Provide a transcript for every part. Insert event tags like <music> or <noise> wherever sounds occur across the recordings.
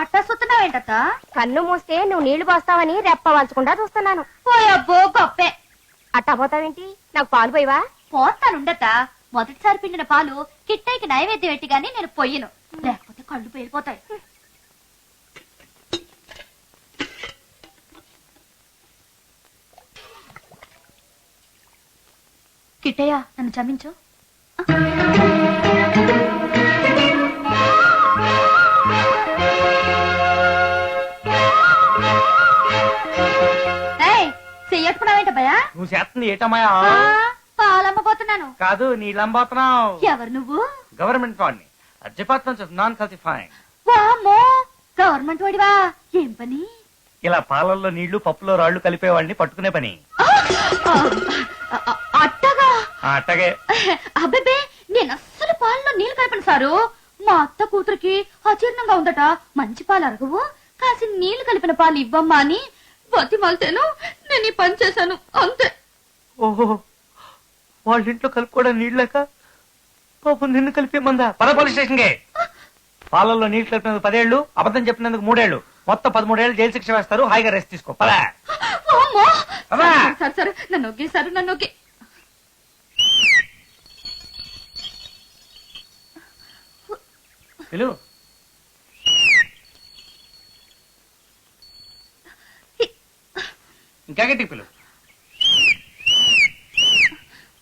అట్టా సుతున్నావేంటత్త కన్ను మూస్తే నువ్వు నీళ్ళు పోస్తావని రెప్ప వంచకుండా చూస్తున్నాను. పోయబ్బో గొప్పే. అట్టా పోతావేంటి? నాకు పాలు పోయివా? పోతానుండత మొదటిసారి పిండిన పాలు కిట్టైకి నైవేద్యం పెట్టి గాని నేను పొయ్యను. లేకపోతే కళ్ళు పేలిపోతాయి. కిట్టయ్య నన్ను క్షమించు. నువ్వు చేస్తుంది ఏటమాయా పాలమ్మపోతున్నాను. కాదు నీళ్ళంబోతున్నావు ఎవరు నువ్వు? గవర్నమెంట్ వాడిని. డిపార్ట్మెంట్ ఆఫ్ నాన్ గవర్నమెంట్ వాడివా? ఏం పని? ఇలా పాలల్లో నీళ్ళు పప్పులో రాళ్ళు కలిపేవాడిని పట్టుకునే పని. అట్టగా? అట్టగే. అబ్బే నేను అస్సలు పాలలో నీళ్ళు కలపను సారు. మా అత్త కూతురికి అజీర్ణంగా ఉందట. మంచి పాలు అరగవు. కాసి నీళ్ళు కలిపిన పాలు ఇవ్వమ్మా అని బతిమాలితేను నేను ఈ పని చేశాను అంతే. ఓహో వాళ్ళ ఇంట్లో కలుపుకోవడం నీళ్ళక? పాపం నిన్ను కలిపేమందా పద పోలీస్ స్టేషన్కి పాలల్లో నీళ్ళు కలిపినందుకు పదేళ్ళు అబద్ధం చెప్పినందుకు మూడేళ్ళు మొత్తం పదమూడేళ్ళు జైలు శిక్ష వేస్తారు. హాయిగా రెస్ట్ తీసుకో. పద! అమ్మా! సరే సరే నన్ను ఒకే సారు నన్ను ఒకే పిలు ఇంకా గట్టి పిలు.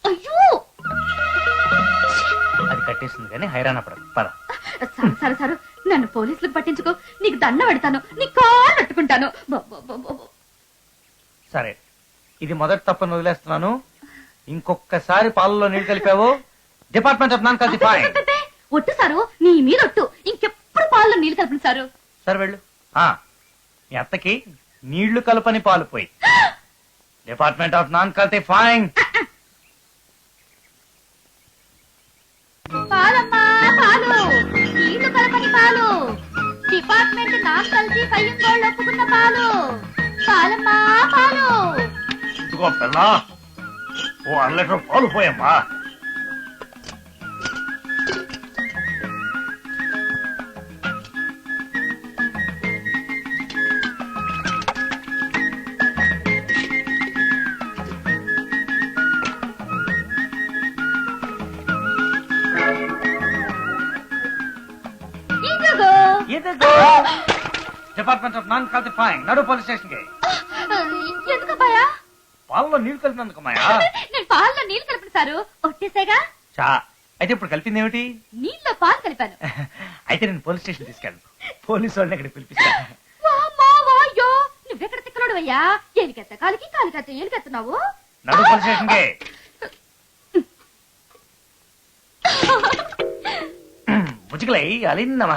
అయ్యో! అది కట్టేసింది కానీ హైరాణ పడదు పద. సరే సరే సరే నన్ను పోలీసులకు పట్టించుకో. నీకు దండ పెడతాను. నీ కాళ్ళు పట్టుకుంటాను. సరే. ఇది మొదటి తప్పని వదిలేస్తున్నాను. ఇంకొకసారి పాలలో నీళ్ళు కలిపావు. డిపార్ట్మెంట్ ఆఫ్ నాన్ కల్సిఫై ఒట్టు సారు. నీ మీద ఒట్టు. ఇంకెప్పుడు పాలలో నీళ్ళు కలిపిన సారు. సరే వెళ్ళు. ఆ, మీ అత్తకి నీళ్ళు కలపని పాలు పోయి. డిపార్ట్మెంట్ ఆఫ్ నాన్ కల్సిఫైయింగ్ పాలమ్మా పాలు. నీళ్ళు కలపని పాలు. డిపార్ట్మెంట్ పయ్యం గోళ్ళు ఒప్పుకున్న పాలు. పాలమ్మా పాలు. ఇదిగో పిల్ల ఓ అర లీటర్ పాలు పోయమ్మా. డిపార్ట్మెంట్ ఆఫ్ నాన్ కల్సిఫైయింగ్ నడు పోలీస్ స్టేషన్కి ఎందుకు భయా పాలలో నీళ్ళు కలిపినందుకు మాయా నేను పాలలో నీళ్ళు కలిపిన సారు ఒట్టేసేగా? చా అయితే ఇప్పుడు కలిపింది ఏమిటి నీళ్ళలో పాలు కలిపాను. <laughs> అయితే నేను పోలీస్ స్టేషన్ తీసుకెళ్ళను. పోలీసు వాళ్ళని ఇక్కడ పిలిపిస్తా వామ్మా, నువ్వెక్కడ తిక్కలోడు అయ్యా? ఏలికెత్త కాలికి కాలికెత్త ఏలికెత్తున్నావు? నడు పోలీస్ స్టేషన్కి <laughs> ముచికలై అలిన్ నమ.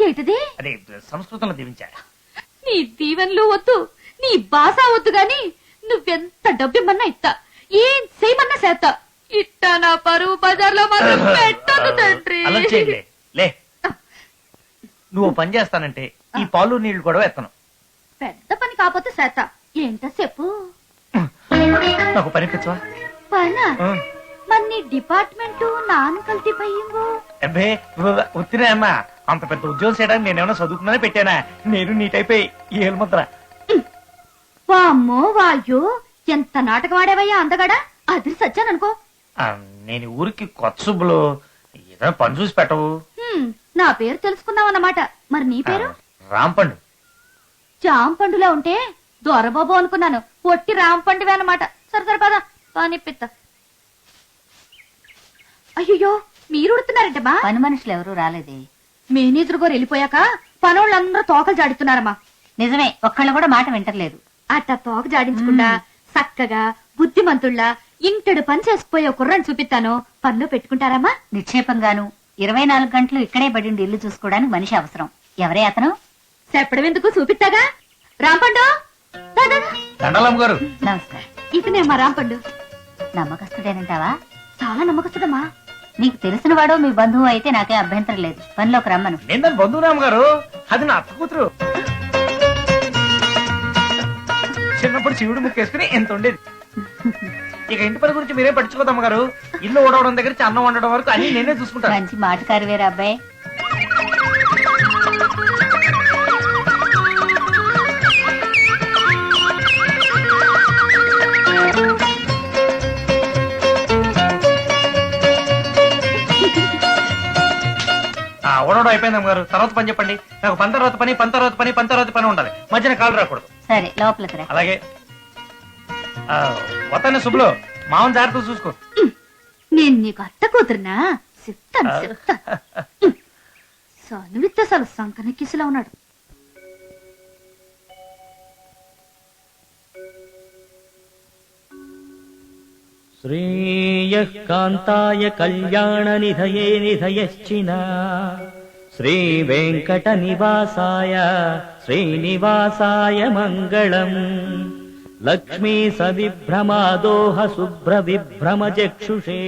ఏంటిది అదే సంస్కృతంలో నీ దీవెనలు వద్దు నీ బాస వద్దు గాని నువ్వెంత డబ్బిమ్మన్నా ఇస్తా ఏం చేయమన్నా చేస్తా. ఇట్టా నా పరువు బజార్లో మాత్రం పెట్టదు తండ్రి. అలా చేయలే లే నువ్వు పని చేస్తానంటే ఈ పాలు నీళ్ళు కూడా ఎత్తను. పెద్ద పని కాకపోతే చేస్తా. ఏంట చెప్పు. నాకు పనిపించవా పనా? మరి నీ డిపార్ట్మెంట్ నాన్ కల్తీ పయ్యింగు అబ్బే వచ్చినా అమ్మా. అంత పెద్ద ఉద్యోగం చేయడానికి నేనేమన్నా చదువుకున్నానే పెట్టానా? నేను నీ టైపే ఈ ఏలుముద్ర వామ్మో ఎంత నాటకం ఆడేవయ్యా అందగాడా? అది సచ్చాననుకో. నేను ఊరికి కొత్త సుబ్బులు ఏదైనా పని చూసి పెట్టవు. నా పేరు తెలుసుకున్నావన్నమాట. మరి నీ పేరు? రాంపండు. జాంపండులా ఉంటే దొరబాబు అనుకున్నాను. పొట్టి రాంపండువే అన్నమాట సరే సరే పద. పనిపిత్త అయ్యో మీరు ఉడుతున్నారంటమ్మా. పని మనుషులు ఎవరూ రాలేదే. మేనేజర్ గారు వెళ్ళిపోయాక పనోళ్ళందరూ తోకలు జాడిస్తున్నారమ్మా నిజమే ఒక్కళ్ళు కూడా మాట వింటలేదు. అట్ట తోక జాడించకుండా చక్కగా బుద్ధిమంతుళ్ళ ఇంటడు పని చేసుకుపోయే కుర్రని చూపిస్తాను. పనిలో పెట్టుకుంటారమ్మా. నిక్షేపంగాను ఇరవై నాలుగు గంటలు ఇక్కడే పడి ఇల్లు చూసుకోవడానికి మనిషి అవసరం. ఎవరే అతను? చెప్పడం ఎందుకు చూపిస్తాగా? రాంపండు! దా, దా, దా. దండలమ్మ గారు. నమస్కారం. ఇతనే మా రాంపండు. నమ్మకస్తుడేనంటావా? చాలా నమ్మకస్తుడమ్మా. నీకు తెలిసిన వాడు మీ బంధువు అయితే నాకే అభ్యంతరం లేదు. పనిలోకి రమ్మను. నేను దాని బంధువురామ్ గారు? అది నా అత్త కూతురు. చిన్నప్పుడు శివుడు ముక్కేసుకుని ఎంత ఉండేది. ఇక ఇంటి పని గురించి మీరే పట్టించుకోదమ్మ గారు ఇల్లు ఓడవడం దగ్గర అన్నం వండడం వరకు అన్ని నేనే చూసుకుంటాను. మంచి మాటకారు వేరే అబ్బాయి. ఓడోడు అయిపోయింది అమ్మగారు. తర్వాత పని చెప్పండి. నాకు పని తర్వాత పని పని తర్వాత పని పని తర్వాత పని ఉండాలి. మధ్యన కాలు రాకూడదు. సరే లోపలికి రా అలాగే. వతన శుభ్లో మామూలు జాగ్రత్త చూసుకో. నేను నీకు అత్త కూతురునా? చెప్తాను చెప్తాను సనువిత్త అసలు సంకనెక్కిసిలా ఉన్నాడు. श्रेयः कान्ताय कल्याणनिधये निधयश्चिन श्रीवेङ्कटनिवासाय श्रीनिवासाय मङ्गलम् लक्ष्मी सविभ्रमादोह शुभ्रविभ्रमचक्षुषे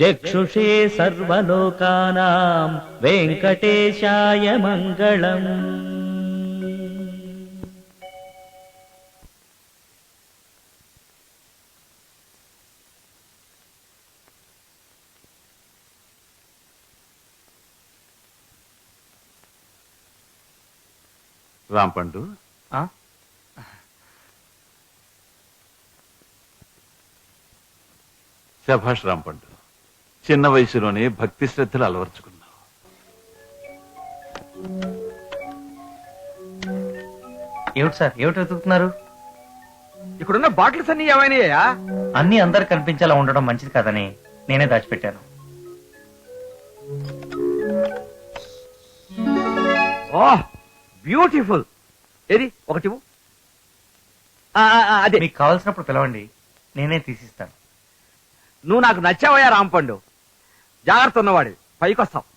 चक्षुषे सर्वलोकानाम् वेङ्कटेशाय मङ्गलम् రాంపండు? శభాష్ రాంపండు చిన్న వయసులోనే భక్తి శ్రద్ధలు అలవర్చుకున్నావు. ఏమిటి సార్ ఏమిటి వెతుకుతున్నారు? ఇక్కడున్న బాటిల్స్ అన్ని ఏమైనాయా అన్ని అందరు కనిపించేలా ఉండడం మంచిది కాదని నేనే దాచిపెట్టాను. Oh beautiful. ఏది? ఒకటి అదే. మీకు కావాల్సినప్పుడు పిలవండి. నేనే తీసిస్తాను. నువ్వు నాకు నచ్చావయ్యా రాంపండు. జాగ్రత్త ఉన్నవాడి. పైకొస్తావు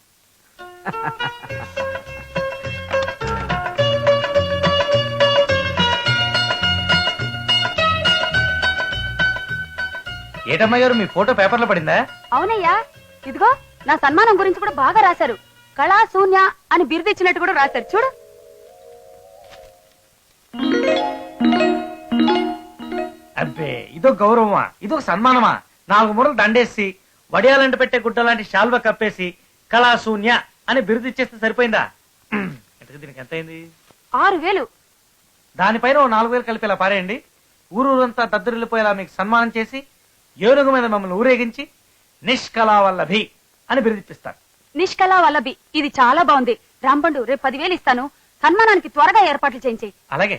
ఏటమ్మా గారు మీ ఫోటో పేపర్లో పడిందా? అవునయ్యా. ఇదిగో నా సన్మానం గురించి కూడా బాగా రాశారు. కళా శూన్య అని బిరుదిచ్చినట్టు కూడా రాశారు. చూడు. అబ్బే ఇదో గౌరవమా? ఇదో సన్మానమా? నాలుగు మూరలు దండేసి వడియాలంట పెట్టే గుడ్డ లాంటి శాల్వ కప్పేసి కళాశూన్య అని బిరుదు ఇచ్చేస్తే సరిపోయిందా? దీనికి ఎంత అయింది ఆరు వేలు. దానిపైన ఓ నాలుగు వేలు కలిపి ఇలా పారేయండి. ఊరూరంతా దద్దరిల్లిపోయేలా మీకు సన్మానం చేసి ఏనుగు మీద మమ్మల్ని ఊరేగించి నిష్కళావల్లభి అని బిరుదిప్పిస్తాను నిష్కళా వల్లభి ఇది చాలా బాగుంది. రాంపండు రేపు పదివేలు ఇస్తాను. సన్మానానికి త్వరగా ఏర్పాట్లు చేయించి అలాగే.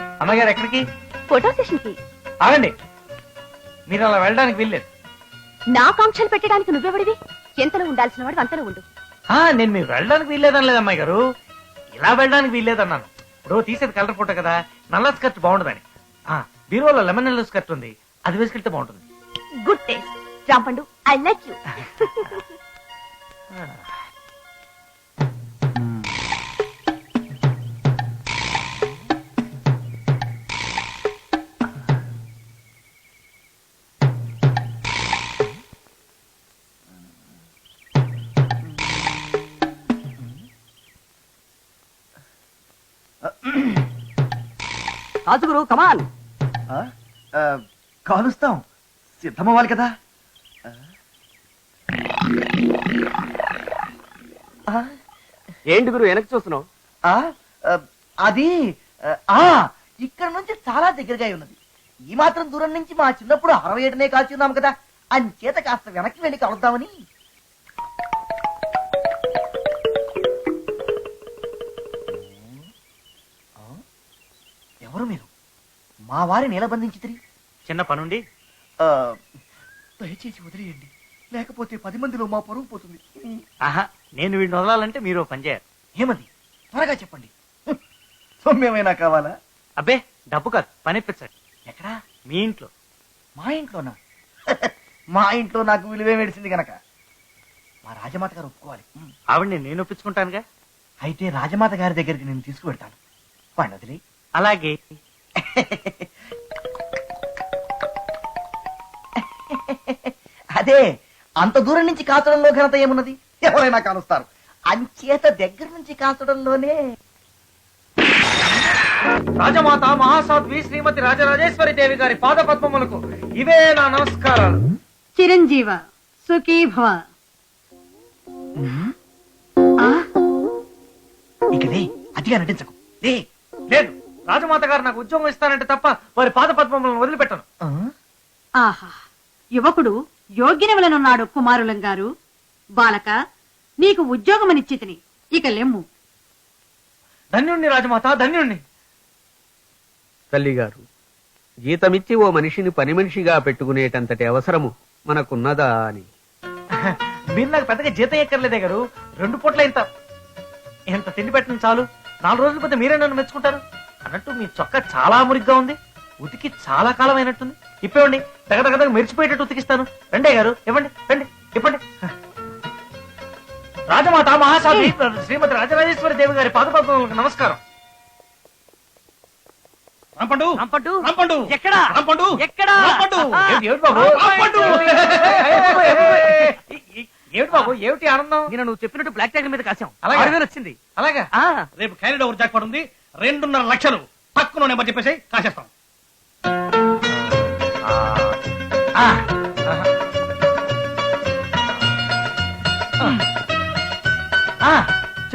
అమ్మగారు ఎక్కడికి? ఫోటో సెషన్కి ఆగండి. మీరు అలా వెళ్ళడానికి వీల్లేదు. నా కాంక్షలు పెట్టడానికి నువ్వెవడివి? ఎంతలో ఉండాల్సిన వాడు అంతలో ఉండు. ఆ, నేను మీరు వెళ్ళడానికి వీల్లేదని లేదు అమ్మాయి గారు. ఇలా వెళ్ళడానికి వీల్లేదన్నాను. ఇప్పుడు తీసేది కలర్ ఫోటో కదా నల్ల స్కర్ట్ బాగుండదని. ఆ, బీరువాలో లెమన్ ఎల్లో స్కర్ట్ ఉంది అది వేసుకెళ్తే బాగుంటుంది. Good taste. Rampandu I like you. <laughs> <laughs> Rajuguru come on కాలుస్తాం. సిద్ధమవ్వాలి కదా. ఏంటి గురు వెనక్కి చూస్తున్నావు? అది ఆ ఇక్కడ నుంచి చాలా దగ్గరగా ఉన్నది. ఈ మాత్రం దూరం నుంచి మా చిన్నప్పుడు అరవై ఏడునే కాల్చున్నాం కదా. అంచేత కాస్త వెనక్కి వెళ్ళి కలుద్దామని మా వారి నిలబంధించి తిరిగి చిన్న పనుండి? దయచేసి వదిలేయండి. లేకపోతే పది మందిలో మా పరువు పోతుంది. ఆహా నేను వీడిని వదలాలంటే మీరు ఓ పని చేయాలి. ఏమది త్వరగా చెప్పండి. హ్మ్. సొమ్మేమైనా కావాలా? అబ్బే డబ్బు కాదు పని ఇప్పించండి. ఎక్కడా? మీ ఇంట్లో. మా ఇంట్లోనా? <laughs> మా ఇంట్లో నాకు విలువే మెడిసింది గనక. మా రాజమాత గారు ఒప్పుకోవాలి. హ్మ్. ఆవిడ్ని నేను ఒప్పించుకుంటానుగా? అయితే రాజమాత గారి దగ్గరికి నేను తీసుకువెడతాను. వాడిని వదిలి అలాగే. అదే అంత దూరం నుంచి కాల్చడంలో ఘనత ఏమున్నది? ఎవరైనా కాలుస్తారు అంచేత దగ్గర నుంచి కాల్చడంలోనే రాజమాత మహాసాధ్వి శ్రీమతి రాజరాజేశ్వరి దేవి గారి పాద పద్మములకు ఇవే నా నమస్కారాలు. చిరంజీవ సుఖీ భవ. ఇక అతిగా నటించకు. లేదు. రాజమాత గారు నాకు ఉద్యోగం ఇస్తానంటే తప్ప వారి పాద పద్మములను వదిలిపెట్టను. ఆ? ఆహా యువకుడు యోగ్యనములనున్నాడు కుమారులం గారు. బాలక నీకు ఉద్యోగమనిచ్చితిని. ఇక లెమ్ము. ధన్యుణ్ణి రాజమాత ధన్యుణ్ణి. తల్లి గారు జీతమిచ్చి ఓ మనిషిని పని మనిషిగా పెట్టుకునేటంతటి అవసరము మనకున్నదా అని. <laughs> మీరు నాకు పెద్దగా జీతం ఎక్కర్లేదే గారు. రెండు పూట్ల ఇంత. ఇంత తిండి పెట్టిన చాలు. నాలుగు రోజుల పోతే మీరే నన్ను మెచ్చుకుంటారు. అన్నట్టు మీ చొక్కా చాలా మురిగ్గా ఉంది. ఉతికి చాలా కాలం అయినట్టుంది ఇప్పేవండి దగ్గర మెరిచిపోయేటట్టు ఉతికిస్తాను. రండే గారు ఇవ్వండి రండి ఇవ్వండి. రాజమాత మహాసాధి శ్రీమతి రాజరాజేశ్వరి దేవి గారి పాదపద్మలకు నమస్కారం. రాంపండు! రాంపండు! రాంపండు! ఎక్కడ? రాంపండు! ఎక్కడ? రాంపండు! ఏమిటి బాబు? రాంపండు! ఏమిటి బాబు? ఏమిటి ఆనందం? నేను నువ్వు చెప్పినట్టు బ్లాక్ ట్యాగ్ మీద కాసాం అలాగే. వచ్చింది అలాగా? రేపు క్యారీడ్ ఓవర్ జాక్ ఉంది. రెండున్నర లక్షలు తక్కువ నెంబర్ చెప్పేసి కాసేస్తాం. ఆ, ఆ,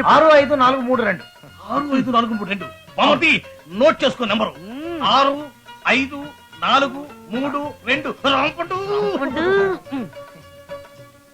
ఆరు ఐదు నాలుగు మూడు రెండు. ఆరు ఐదు నాలుగు మూడు రెండు. బామతి నోట్ చేసుకో నెంబరు. ఆరు ఐదు నాలుగు మూడు రెండు. రాంపండు.